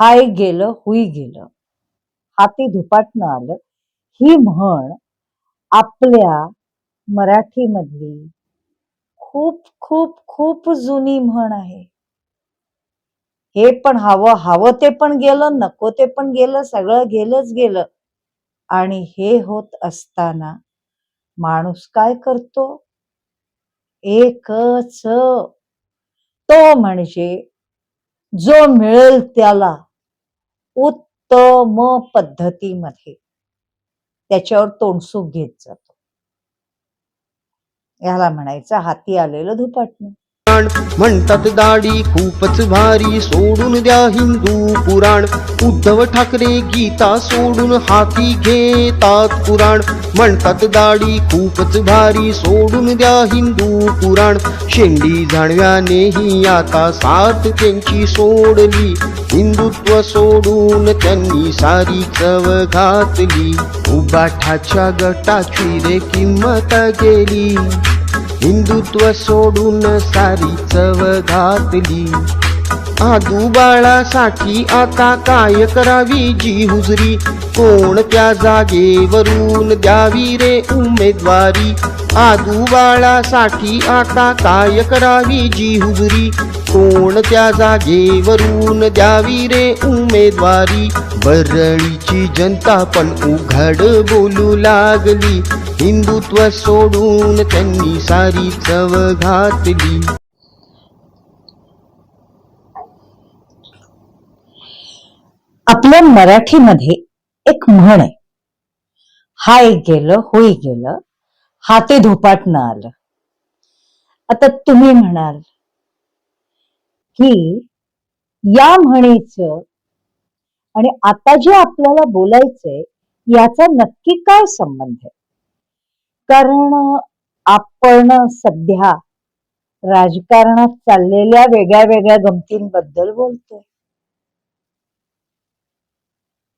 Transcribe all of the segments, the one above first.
हाय गेलं हुई गेलं. हाती धुपाटणं आलं. ही म्हण आपल्या मराठीमधली खूप खूप खूप जुनी म्हण आहे. हे पण हवं हवं ते पण गेलं नको ते पण गेलं सगळं गेलंच गेलं. आणि हे होत असताना माणूस काय करतो? एकच. तो म्हणजे जो मिळेल त्याला. उत्तम पद्धतीमध्ये. त्याच्यावर तोंडसूक घेत जातो. याला म्हणायचं हाती आलेलं धुपाटणं. म्हणतात दाढी खूपच भारी सोडून द्या हिंदू पुराण. उद्धव ठाकरे गीता सोडून हाती घेतात पुराण. म्हणतात दाढी खूपच भारी सोडून द्या हिंदू पुराण. शेंडी जाणव्यानेही आता साथ त्यांची सोडली. हिंदुत्व सोडून त्यांनी सारी चव घातली. उबाठाच्या गटाची रे किंमत गेली. हिंदुत्व सोडून सारी चव घातली. आदू बाळासाठी आता काय करावी जी हुजरी? कोणत्या जागेवरून द्यावी रे उमेदवारी? आदू बाळासाठी आता काय करावी जी हुजरी? कोणत्या जागेवरून द्यावी रे उमेदवारी? बरळीची जनता पण उघड बोलू लागली. हिंदुत्व सोडून त्यांनी सारी चव घातली आपल्या मराठीमध्ये एक म्हण आहे. हाय गेलं होई गेलं हाते धुपाटणं आलं. आता तुम्ही म्हणाल की या म्हणीच आणि आता जे आपल्याला बोलायचंय याचा नक्की काय संबंध आहे? कारण आपण सध्या राजकारणात चाललेल्या वेगळ्या वेगळ्या गमतींबद्दल बोलतोय.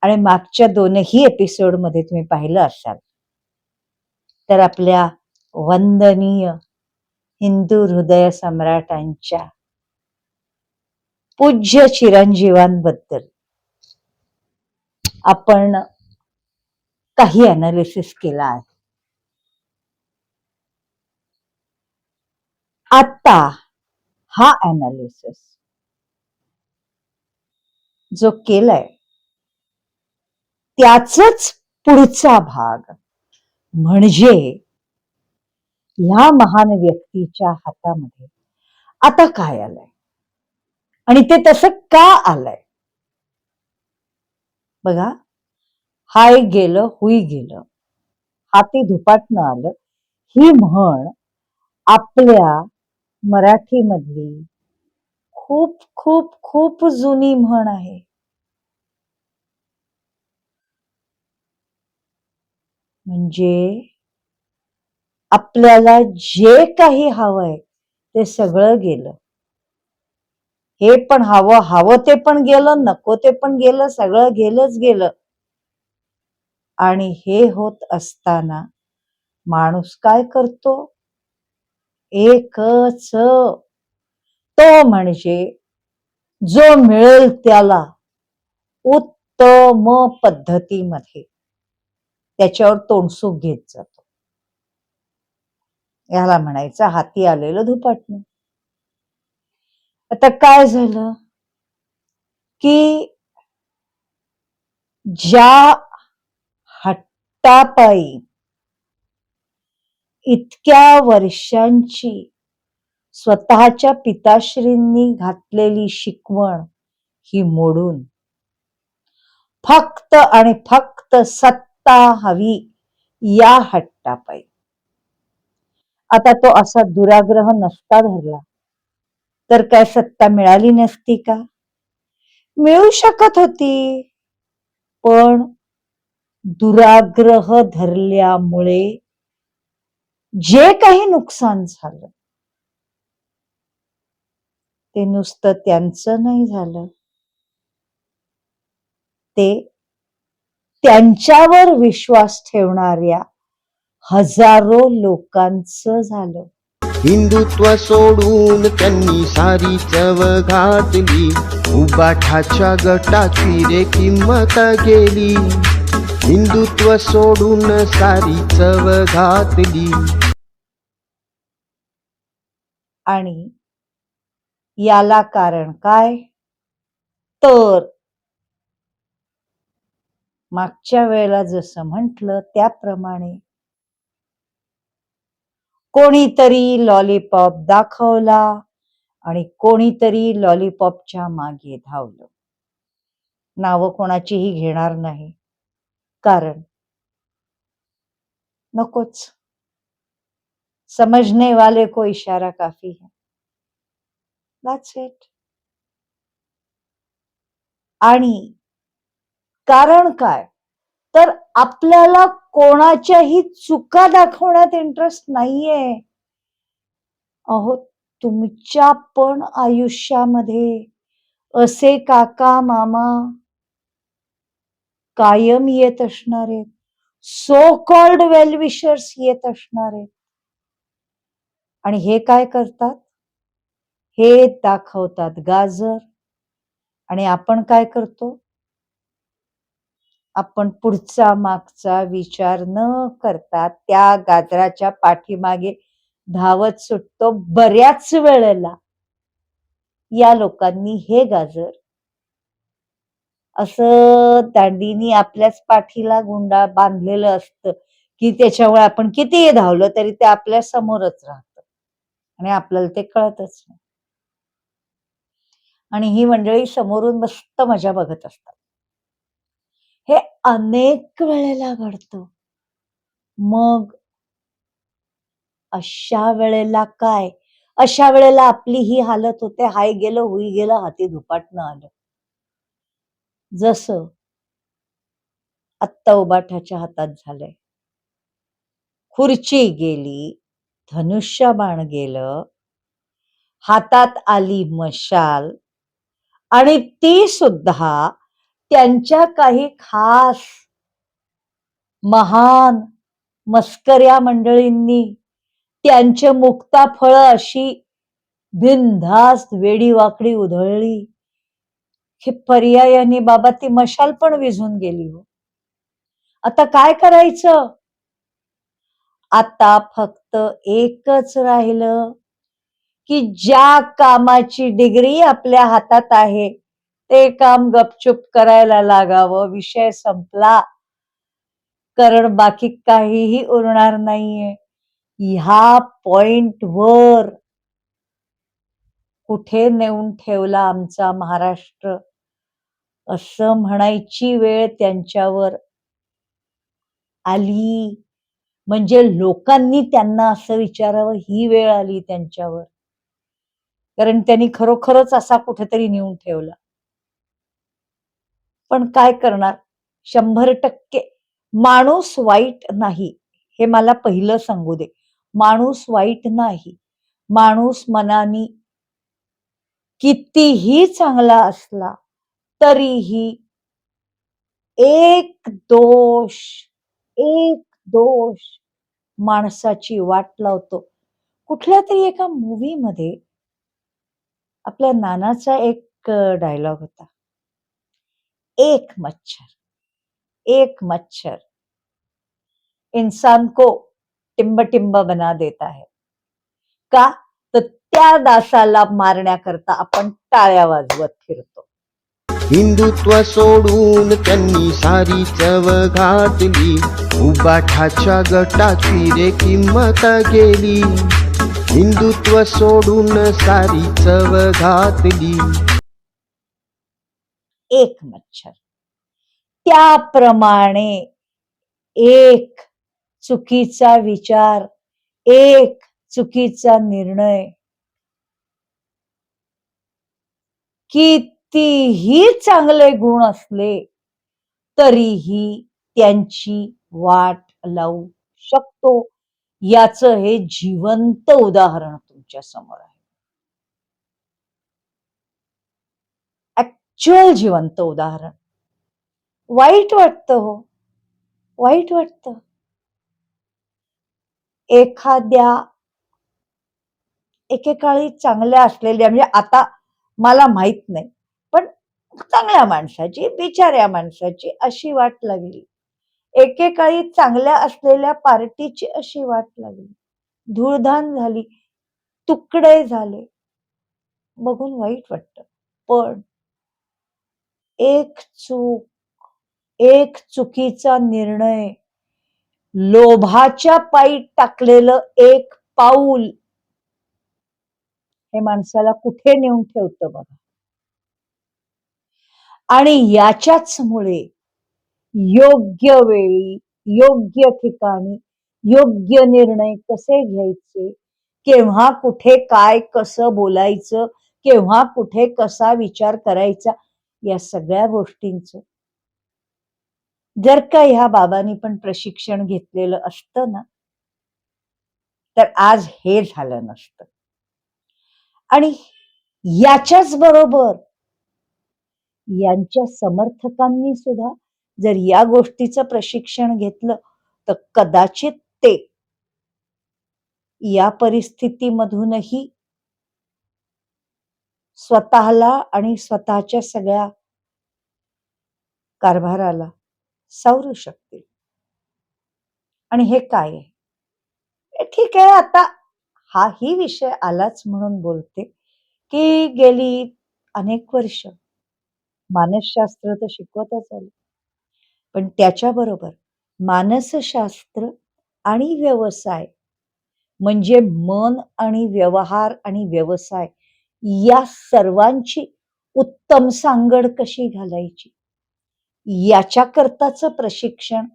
आणि मागच्या दोनही एपिसोडमध्ये तुम्ही पाहिलं असाल तर आपल्या वंदनीय हिंदू हृदय सम्राटांच्या पूज्य चिरंजीवांबद्दल आपण काही अनालिसिस केला आहे. आता हा अनालिसिस जो केलाय त्याचच पुढचा भाग म्हणजे ह्या महान व्यक्तीच्या हातामध्ये आता काय आलंय? आणि ते तसं का आलंय? बघा हाय गेलं हुई गेलं हाती धुपाटणं आलं ही म्हण आपल्या मराठीमधली खूप खूप खूप जुनी म्हण आहे. म्हणजे आपल्याला जे काही हवंय ते सगळं गेलं. हे पण हवं हवं ते पण गेलं नको ते पण गेलं सगळं गेलंच गेलं. आणि हे होत असताना माणूस काय करतो? एकच. तो म्हणजे जो मिळेल त्याला उत्तम पद्धतीमध्ये त्याच्यावर तोंडसूक घेत जातो. याला म्हणायचं हाती आलेलं धुपाटणं. आता काय झालं? की ज्या हट्टापायी इतक्या वर्षांची स्वतःच्या पिताश्रींनी घातलेली शिकवण ही मोडून. फक्त आणि फक्त सत्ता हवी या हट्टापायी. आता तो असा दुराग्रह नसता धरला. तर काय सत्ता मिळाली नसती का? मिळू शकत होती. पण दुराग्रह धरल्यामुळे जे काही नुकसान झालं ते नुसतं त्यांचं नाही झालं. ते त्यांच्यावर विश्वास ठेवणाऱ्या हजारो लोकांचं झालं. हिंदुत्व सोडून त्यांनी सारी चव घातली. उबाठाच्या गटाची रे किंमत गेली. हिंदुत्व सोडून सारी चव घातली. आणि याला कारण काय? तर मागच्या वेळेला जसं म्हटलं त्याप्रमाणे कोणीतरी लॉलीपॉप दाखवला आणि कोणीतरी लॉलीपॉपच्या मागे धावलं. नावं कोणाचीही घेणार नाही. कारण. नकोच. समझने वाले को इशारा काफी है. दॅट्स इट आणि कारण काय? तर आपल्याला कोणाच्याही चुका दाखवण्यात इंटरेस्ट नाहीये. अहो तुमच्या पण आयुष्यामध्ये असे काका मामा कायम येत असणार. आहेत सो कॉल्ड वेलविशर्स येत असणार. आहेत आणि हे काय करतात? हे दाखवतात गाजर. आणि आपण काय करतो? आपण पुढचा मागचा विचार न करता त्या गाजराच्या पाठीमागे धावत सुटतो बऱ्याच वेळेला. या लोकांनी हे गाजर असं दांडीनी आपल्याच पाठीला गुंडा बांधलेलं असतं की त्याच्यामुळे आपण कितीही धावलं तरी ते आपल्या समोरच राहतं. आणि आपल्याला ते कळतच नाही. आणि ही मंडळी समोरून मस्त मजा बघत असतात. हे अनेक वेळेला घडतं. मग अशा वेळेला काय? अशा वेळेला आपली ही हालत होते. हाय गेलं हुई गेलं हाती धुपाटणं आलं. जसं आत्ता उबाठाच्या हातात झालंय. खुर्ची गेली धनुष्यबाण गेलं हातात आली मशाल आणि ती सुद्धा त्यांच्या काही खास महान मस्कऱ्या मंडळींनी त्यांचे मुक्ता फळं अशी बिनधास्त वेडी वाकडी उधळली. हे पर्यायाने बाबा ती मशाल पण विझून गेली हो. आता काय करायचं? आता फक्त एकच राहिलं की ज्या कामाची डिग्री आपल्या हातात आहे ते काम गपचूप करायला लागावं. विषय संपला. कारण बाकी काहीही उरणार नाहीये. ह्या पॉइंट वर कुठे नेऊन ठेवला आमचा महाराष्ट्र? असं म्हणायची वेळ त्यांच्यावर आली. म्हणजे लोकांनी त्यांना असं विचारावं ही वेळ आली त्यांच्यावर. कारण त्यांनी खरोखरच असा कुठेतरी नेऊन ठेवला. पण काय करणार? शंभर टक्के माणूस वाईट नाही हे मला पहिलं सांगू दे. माणूस वाईट नाही. माणूस मनानी कितीही चांगला असला तरीही एक दोष एक दोष माणसाची वाट लावतो. कुठल्या तरी एका मूवी मध्ये आपल्या नानाचा एक डायलॉग होता. एक मच्छर एक मच्छर इंसान को टिंब टिंब बना देता है. का? तर त्या दासाला मारण्याकरता आपण टाळ्या वाजवत फिरतो. हिंदुत्व सोडून त्यांनी सारी चव घातली उबाठाच्या गटाची रे किंमत गेली. हिंदुत्व सोडून सारी चव घातली एक मच्छर. त्याप्रमाणे एक चुकीचा विचार एक चुकीचा निर्णय. की कितीही चांगले गुण असले तरीही त्यांची वाट लावू शकतो. याच हे जिवंत उदाहरण तुमच्यासमोर आहे. ऍक्च्युअल जिवंत उदाहरण. वाईट वाटतं हो. वाईट वाटतं. एखाद्या एकेकाळी चांगल्या असलेल्या म्हणजे आता मला माहीत नाही. चांगल्या माणसाची बिचाऱ्या माणसाची अशी वाट लागली. एकेकाळी चांगल्या असलेल्या पार्टीची अशी वाट लागली. धूळधान झाली तुकडे झाले. बघून वाईट वाटत. पण एक चूक एक चुकीचा निर्णय लोभाच्या पायी टाकलेलं एक पाऊल हे माणसाला कुठे नेऊन ठेवतं बघा? आणि याच्याच मुळे योग्य वेळी योग्य ठिकाणी योग्य निर्णय कसे घ्यायचे? केव्हा कुठे काय कसं बोलायचं? केव्हा कुठे कसा विचार करायचा? या सगळ्या गोष्टींच. जर का ह्या बाबांनी पण प्रशिक्षण घेतलेलं असतं ना तर आज हे झालं नसतं. आणि याच्याच बरोबर यांच्या समर्थकांनी सुद्धा जर या गोष्टीचं प्रशिक्षण घेतलं तर कदाचित ते या परिस्थितीमधूनही स्वतःला आणि स्वतःच्या सगळ्या कारभाराला सावरू शकतील. आणि हे काय आहे? ठीक आहे आता हाही विषय आलाच म्हणून बोलते की गेली अनेक वर्ष मानसशास्त्र तर शिकवतच आले. पण त्याच्याबरोबर मानसशास्त्र आणि व्यवसाय म्हणजे मन आणि व्यवहार आणि व्यवसाय या सर्वांची उत्तम सांगड कशी घालायची? याच्याकरताचं प्रशिक्षण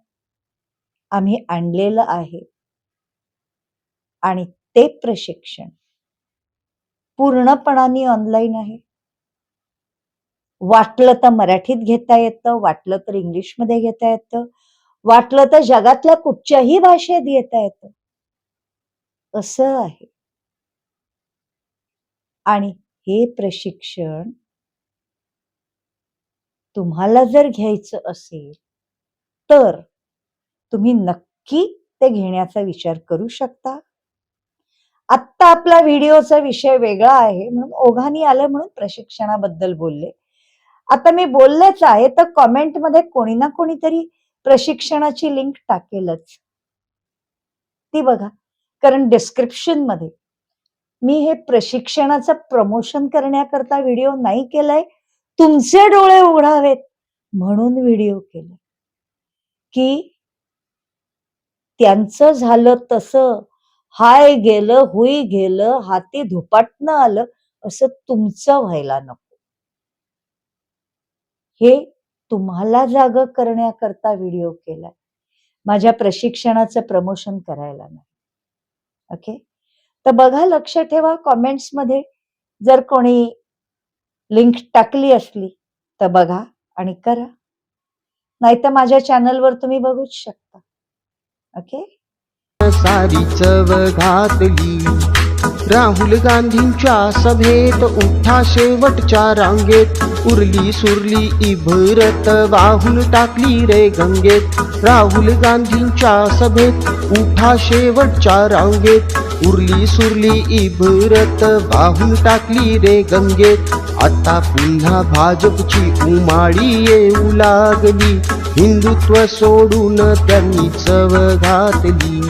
आम्ही आणलेलं आहे. आणि ते प्रशिक्षण पूर्णपणाने ऑनलाईन आहे. वाटलं तर मराठीत घेता येतं वाटलं तर इंग्लिशमध्ये घेता येतं वाटलं तर जगातल्या कुठच्याही भाषेत घेता येतं. असं आहे. आणि हे प्रशिक्षण तुम्हाला जर घ्यायचं असेल तर तुम्ही नक्की ते घेण्याचा विचार करू शकता. आत्ता आपला व्हिडिओचा विषय वेगळा आहे म्हणून ओघानी आलं म्हणून प्रशिक्षणाबद्दल बोलले. आता मी बोललेच आहे तर कॉमेंटमध्ये कोणी ना कोणीतरी प्रशिक्षणाची लिंक टाकेलच. ती बघा कारण डिस्क्रिप्शनमध्ये मी हे प्रशिक्षणाचं प्रमोशन करण्याकरता व्हिडिओ नाही केलाय तुमचे डोळे उघडावेत म्हणून व्हिडिओ केला की त्यांचं झालं तसं हाय गेलं हुई गेलं हाती धुपाटणं आलं असं तुमचं व्हायला नको. हे तुम्हाला जाग करण्याकरता व्हिडिओ केलाय. माझ्या प्रशिक्षणाचं प्रमोशन करायला नाही. ओके तर बघा लक्ष ठेवा कॉमेंट्समध्ये जर कोणी लिंक टाकली असली तर बघा आणि करा. नाहीतर माझ्या चॅनलवर तुम्ही बघूच शकता. ओके सारी चव घातली. राहुल गांधींच्या सभेत उठा शेवटच्या रांगेत. उरली सुरली इभरत वाहून टाकली रे गंगेत. राहुल गांधींच्या सभेत उठा शेवटच्या रांगेत. उरली सुरली इभरत वाहून टाकली रे गंगेत. आता पुन्हा भाजपची उमाळी येऊ लागली. हिंदुत्व सोडून त्यांनी चव घातली.